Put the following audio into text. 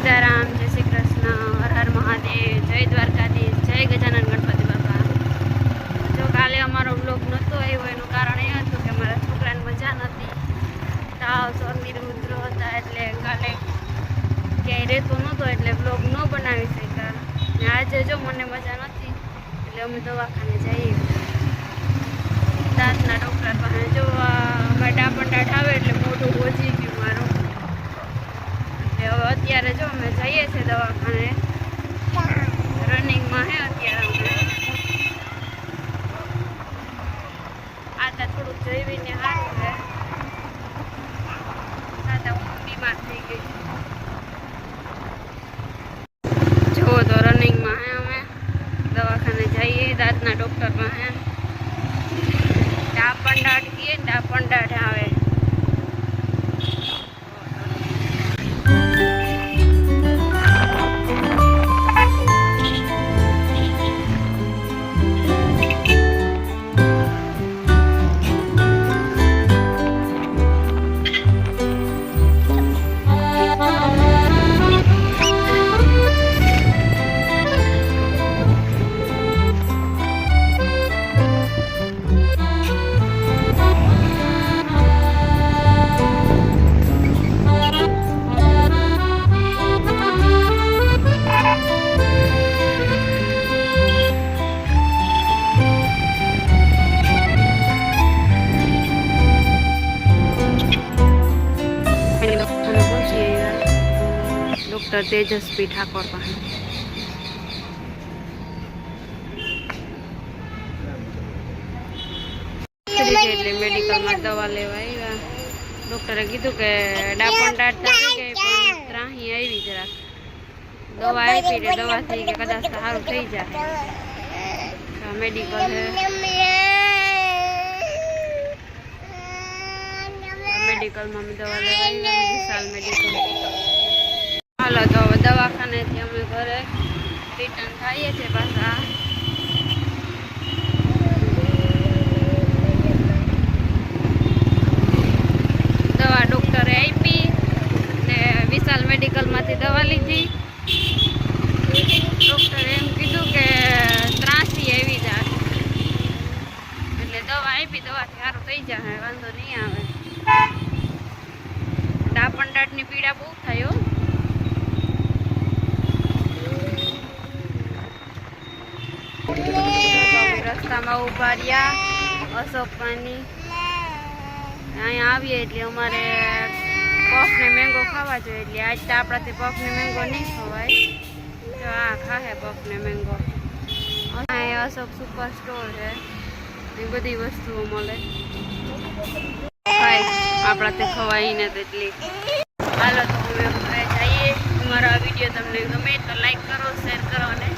સીતારામ, જય શ્રી કૃષ્ણ, હર હર મહાદેવ, જય દ્વારકાધીશ, જય ગજાનન ગણપતિ બાપા. જો કાલે અમારો બ્લોગ નહોતો આવ્યો, એનું કારણ એ હતું કે મારા છોકરાને મજા નહોતી. તાવ, શરદી, રુદ્રો હતા એટલે કાલે ક્યાંય રહેતો નહોતો, એટલે બ્લોગ ન બનાવી શક્યા. ને આજે જો મને મજા નથી એટલે અમે દવાખાને જઈએ. દાંતના ડૉક્ટર પાસે જો અમારે ડાપણ આવે એટલે મોઢું ઓછી ગયું મારું એટલે હવે અત્યારે જો અમે જઈએ છીએ દવાખાને. રનિંગમાં હે અત્યારે અમે. આ તો થોડુંક જઈવીને સારું છે. સાદા હું બીમાર થઈ ગઈ જુઓ તો રનિંગમાં હે અમે. દવાખાને જઈએ, દાંતના ડૉક્ટરમાં હે. ડાપણ દાઢ કહીએ ને ડાપણ આવે. આવ્યા ડૉક્ટર તેજસ્વી ઠાકોર પાસે એટલે મેડિકલમાં દવા લેવા આવ્યા. ડૉક્ટરે કીધું કે ડાપણ દાટ આવી ગઈ, પણ ત્રાહી આવી જરાક દવા આપી એટલે દવાથી કે કદાચ તો સારું થઈ જાય. મેડિકલ મેડિકલમાં અમે દવા લેવા આવ્યા, વિશાલ મેડિકલ હાલો તો દવાખાનેથી અમે ઘરે રિટર્ન થઈએ છીએ પાછા. દવા ડૉક્ટરે આપી ને વિશાલ મેડિકલમાંથી દવા લીધી. ડૉક્ટરે એમ કીધું કે ત્રાસી આવી જાય એટલે દવા આપી, દવાથી સારું થઈ જાય, વાંધો નહીં આવે. દાપણ દાંતની પીડા બહુ થાય હો તો અમે રસ્તામાં ઊભા રહ્યા અશોકપાની અહીંયા આવીએ એટલે અમારે પફ ને મેંગો ખાવા જોઈએ. એટલે આજ તો આપણાથી પફ ને મેંગો નહીં ખવાય. તો આ ખાહે પફ ને મેંગો અહીંયા અશોક સુપર સ્ટોર છે. એ બધી વસ્તુઓ મળે. આપણાથી ખવાય ને તેટલી. હાલો તો અમે જઈએ. અમારો આ વીડિયો તમને ગમે તો લાઈક કરો શેર કરો અને